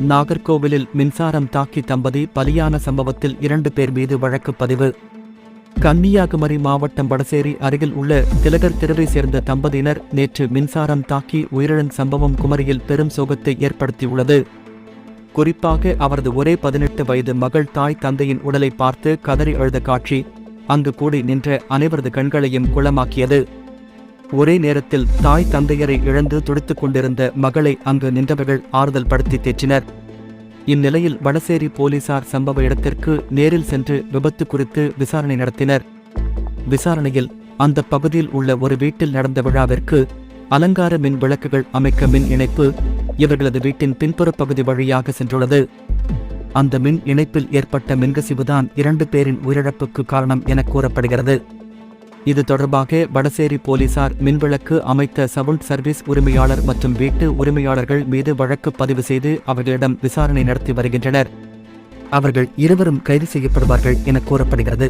நாகர்கோவிலில் மின்சாரம் தாக்கி தம்பதி பலியான சம்பவத்தில் இரண்டு பேர் மீது வழக்கு பதிவு. கன்னியாகுமரி மாவட்டம் வடசேரி அருகில் உள்ள திலகர் தெருவை சேர்ந்த தம்பதியினர் நேற்று மின்சாரம் தாக்கி உயிரிழந்த சம்பவம் குமரியில் பெரும் சோகத்தை ஏற்படுத்தியுள்ளது. குறிப்பாக அவரது ஒரே பதினெட்டு வயது மகள் தாய் தந்தையின் உடலை பார்த்து கதறி அழுத காட்சி அங்கு கூடி நின்ற அனைவரது கண்களையும் குளமாக்கியது. ஒரே நேரத்தில் தாய் தந்தையரை இழந்து துடித்துக் கொண்டிருந்த மகளை அங்கு நின்றவர்கள் ஆறுதல் படுத்தி தேற்றினர். இந்நிலையில் வடசேரி போலீசார் சம்பவ இடத்திற்கு நேரில் சென்று விபத்து குறித்து விசாரணை நடத்தினர். விசாரணையில் அந்த பகுதியில் உள்ள ஒரு வீட்டில் நடந்த விழாவிற்கு அலங்கார மின் விளக்குகள் அமைக்க மின் இணைப்பு இவர்களது வீட்டின் பின்புற பகுதி வழியாக சென்றுள்ளது. அந்த மின் இணைப்பில் ஏற்பட்ட மின்கசிவுதான் இரண்டு பேரின் உயிரிழப்புக்கு காரணம் என கூறப்படுகிறது. இது தொடர்பாக வடசேரி போலீசார் மின்விளக்கு அமைத்த சவுண்ட் சர்வீஸ் உரிமையாளர் மற்றும் வீட்டு உரிமையாளர்கள் மீது வழக்கு பதிவு செய்து அவர்களிடம் விசாரணை நடத்தி வருகின்றனர். அவர்கள் இருவரும் கைது செய்யப்படுவார்கள் என கூறப்படுகிறது.